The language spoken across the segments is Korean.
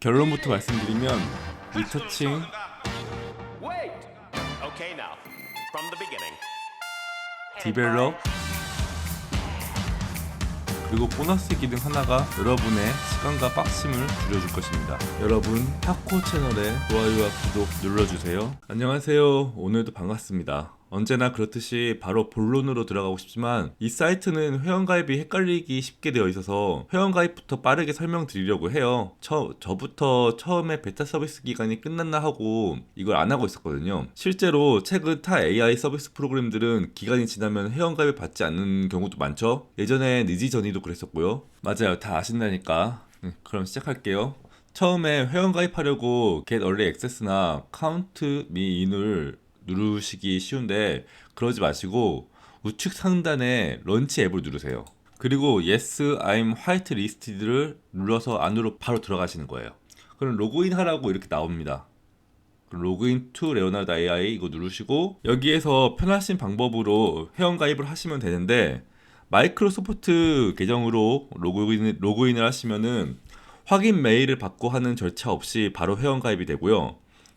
결론부터 말씀드리면 리터칭. 디벨롭 그리고 보너스 기능 하나가 여러분의 시간과 빡심을 줄여줄 것입니다. 여러분 타코 채널에 좋아요와 구독 눌러주세요. 안녕하세요. 오늘도 반갑습니다. 언제나 그렇듯이 바로 본론으로 들어가고 싶지만 이 사이트는 회원가입이 헷갈리기 쉽게 되어 있어서 회원가입부터 빠르게 설명드리려고 해요. 저, 저부터 처음에 베타 서비스 기간이 끝났나 하고 이걸 안 하고 있었거든요. 실제로 최근 타 AI 서비스 프로그램들은 기간이 지나면 회원가입을 받지 않는 경우도 많죠. 예전에 니지 전이도 그랬었고요. 맞아요. 다 아신다니까. 음, 그럼 시작할게요. 처음에 회원 가입하려고 Get Early Access나 Count Me In을 누르시기 쉬운데 그러지 마시고 우측 상단에 런치 앱을 누르세요. 그리고 Yes, I'm Whitelisted를 눌러서 안으로 바로 들어가시는 거예요. 그럼 로그인 하라고 이렇게 나옵니다. 로그인 투 레오나르드 AI 이거 누르시고 여기에서 편하신 방법으로 회원 가입을 하시면 되는데 마이크로소프트 계정으로 로그인, 로그인을 하시면은 확인 메일을 받고 하는 절차 없이 바로 회원 가입이 되고요.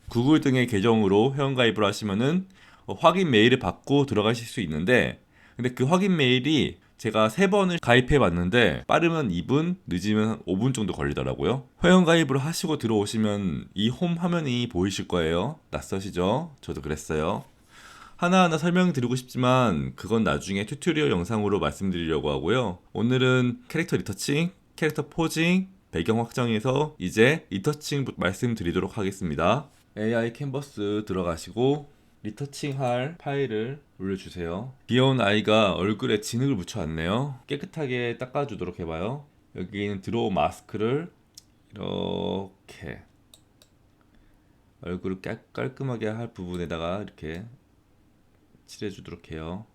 구글 등의 계정으로 회원 가입을 하시면은 어, 확인 메일을 받고 들어가실 수 있는데 근데 그 확인 메일이 제가 세 번을 가입해 봤는데 빠르면 2분, 늦으면 한 5분 정도 걸리더라고요. 회원 가입을 하시고 들어오시면 이 홈 화면이 보이실 거예요. 낯서시죠? 저도 그랬어요. 하나하나 설명드리고 싶지만 그건 나중에 튜토리얼 영상으로 말씀드리려고 하고요. 오늘은 캐릭터 리터칭, 캐릭터 포징, 배경 확장에서 이제 리터칭 말씀드리도록 하겠습니다. AI 캔버스 들어가시고 리터칭 할 파일을 올려주세요. 귀여운 아이가 얼굴에 진흙을 묻혀왔네요. 깨끗하게 닦아주도록 해봐요. 여기는 드로우 마스크를 이렇게 얼굴을 깔, 깔끔하게 할 부분에다가 이렇게 칠해주도록 해요.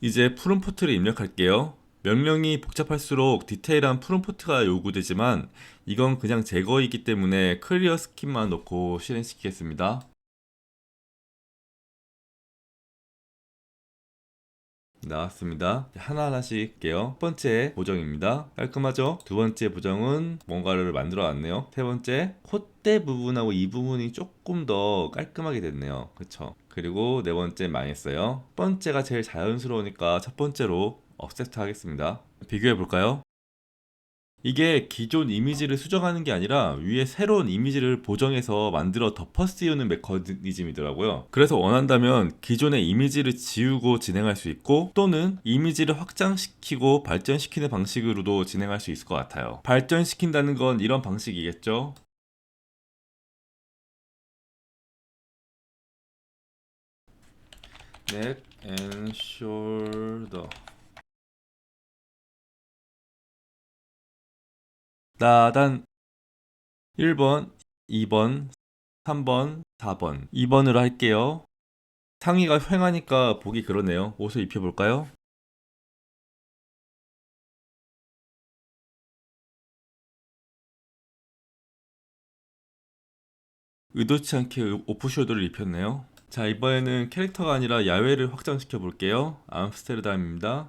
이제 푸른 포트를 입력할게요. 명령이 복잡할수록 디테일한 푸른포트가 요구되지만 이건 그냥 제거이기 때문에 클리어 스킨만 넣고 실행시키겠습니다. 나왔습니다. 하나하나씩 할게요. 첫 번째 보정입니다. 깔끔하죠? 두 번째 보정은 뭔가를 만들어 놨네요. 세 번째 콧대 부분하고 이 부분이 조금 더 깔끔하게 됐네요. 그쵸? 그리고 네 번째 망했어요. 첫 번째가 제일 자연스러우니까 첫 번째로 업세트 하겠습니다. 비교해 볼까요? 이게 기존 이미지를 수정하는 게 아니라 위에 새로운 이미지를 보정해서 만들어 덮어 씌우는 메커니즘이더라고요. 그래서 원한다면 기존의 이미지를 지우고 진행할 수 있고 또는 이미지를 확장시키고 발전시키는 방식으로도 진행할 수 있을 것 같아요. 발전시킨다는 건 이런 방식이겠죠? shoulder 나단 1번, 2번, 3번, 4번. 2번으로 할게요. 상의가 휑하니까 보기 그러네요. 옷을 입혀볼까요? 의도치 않게 오프숄더를 입혔네요. 자 이번에는 캐릭터가 아니라 야외를 확장시켜 볼게요. 암스테르담입니다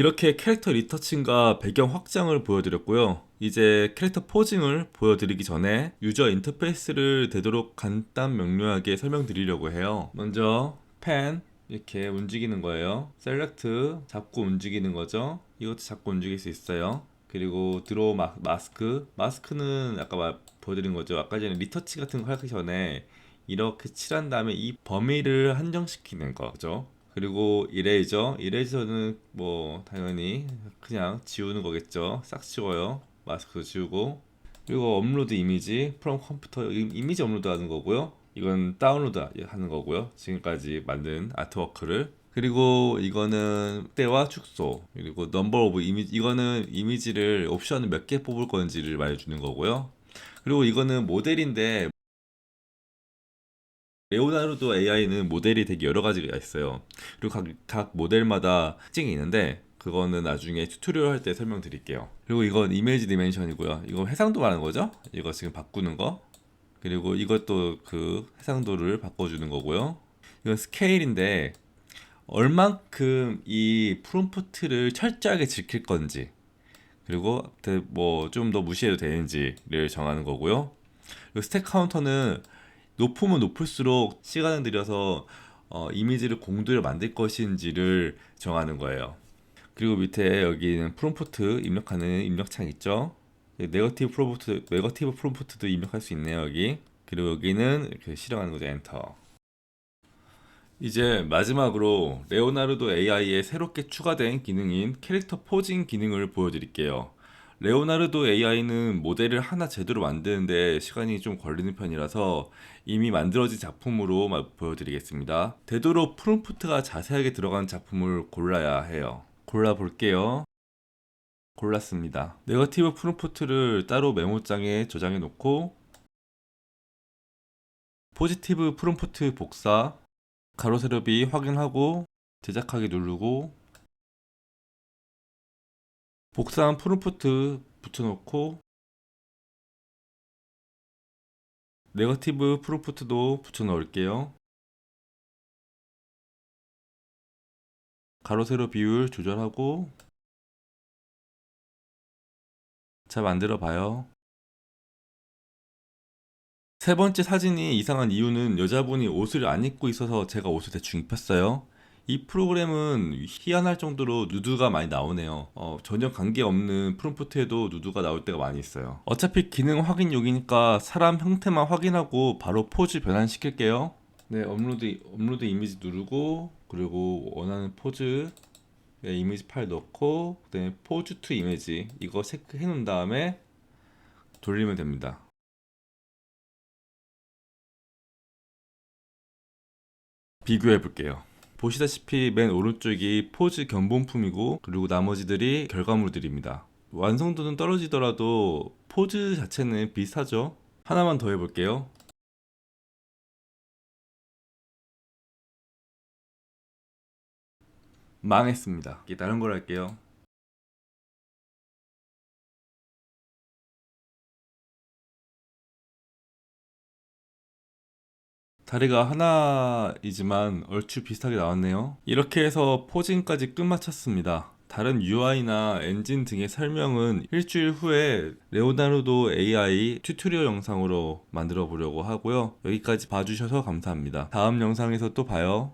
이렇게 캐릭터 리터칭과 배경 확장을 보여드렸고요. 이제 캐릭터 포징을 보여드리기 전에 유저 인터페이스를 되도록 간단 명료하게 설명드리려고 해요. 먼저 펜 이렇게 움직이는 거예요. 셀렉트 잡고 움직이는 거죠. 이것도 잡고 움직일 수 있어요. 그리고 드로우 마, 마스크 마스크는 아까 말, 보여드린 거죠. 아까 전에 리터치 같은 거 하기 전에 이렇게 칠한 다음에 이 범위를 한정시키는 거죠. 그리고 이레이저 이레이저는 뭐 당연히 그냥 지우는 거겠죠. 싹 지워요. 마스크 지우고 그리고 업로드 이미지 프롬 컴퓨터 이- 이미지 업로드 하는 거고요. 이건 다운로드 하는 거고요. 지금까지 만든 아트워크를 그리고 이거는 때와 축소 그리고 넘버 오브 이미지 이거는 이미지를 옵션을 몇 개 뽑을 건지를 말해주는 거고요. 그리고 이거는 모델인데 레오나르도 AI는 모델이 되게 여러 가지가 있어요. 그리고 각, 각 모델마다 특징이 있는데 그거는 나중에 튜토리얼 할 때 설명드릴게요. 그리고 이건 이미지 디멘션이고요. 이거 해상도 말하는 거죠? 이거 지금 바꾸는 거. 그리고 이것도 그 해상도를 바꿔주는 거고요. 이건 스케일인데 얼만큼 이 프롬프트를 철저하게 지킬 건지 그리고 뭐 좀 더 무시해도 되는지를 정하는 거고요. 그리고 스택 카운터는 높으면 높을수록 시간을 들여서 어, 이미지를 공도를 만들 것인지를 정하는 거예요. 그리고 밑에 여기는 프롬프트 입력하는 입력창 있죠. 네거티브 프롬프트, 네거티브 프롬프트도 입력할 수 있네요 여기. 그리고 여기는 이렇게 실행하는 거죠 엔터. 이제 마지막으로 레오나르도 AI에 새롭게 추가된 기능인 캐릭터 포징 기능을 보여드릴게요. 레오나르도 AI는 모델을 하나 제대로 만드는데 시간이 좀 걸리는 편이라서 이미 만들어진 작품으로 마- 보여드리겠습니다. 되도록 프롬프트가 자세하게 들어간 작품을 골라야 해요. 골라 볼게요. 골랐습니다. 네거티브 프롬프트를 따로 메모장에 저장해 놓고 포지티브 프롬프트 복사 가로 세로비 확인하고 제작하기 누르고 복사한 프롬프트 붙여놓고 네거티브 프롬프트도 붙여 넣을게요. 가로 세로 비율 조절하고 잘 만들어 봐요. 세 번째 사진이 이상한 이유는 여자분이 옷을 안 입고 있어서 제가 옷을 대충 입혔어요. 이 프로그램은 희한할 정도로 누드가 많이 나오네요. 어, 전혀 관계없는 프롬프트에도 누드가 나올 때가 많이 있어요. 어차피 기능 확인용이니까 사람 형태만 확인하고 바로 포즈 변환시킬게요. 네, 업로드, 업로드 이미지 누르고, 그리고 원하는 포즈, 네, 이미지 파일 넣고, 그다음에 포즈 투 이미지, 이거 체크해 놓은 다음에 돌리면 됩니다. 비교해 볼게요. 보시다시피 맨 오른쪽이 포즈 견본품이고 그리고 나머지들이 결과물들입니다. 완성도는 떨어지더라도 포즈 자체는 비슷하죠. 하나만 더 해볼게요. 망했습니다. 다른 걸 할게요. 다리가 하나이지만 얼추 비슷하게 나왔네요. 이렇게 해서 포징까지 끝마쳤습니다. 다른 UI나 엔진 등의 설명은 일주일 후에 레오나르도 AI 튜토리얼 영상으로 만들어 보려고 하고요. 여기까지 봐주셔서 감사합니다. 다음 영상에서 또 봐요.